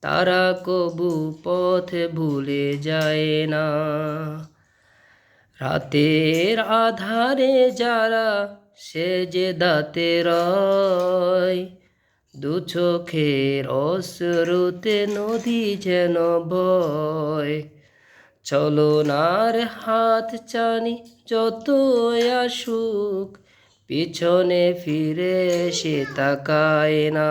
তারা কবু পথে ভুলে যায় না। রাতের আধারে যারা সে যে দাতে রয়, দু চোখের অশ্রুতে নদী যেন বয়। চলো নার হাত চানি যত আসুক, পিছনে ফিরে সে তাকায় না।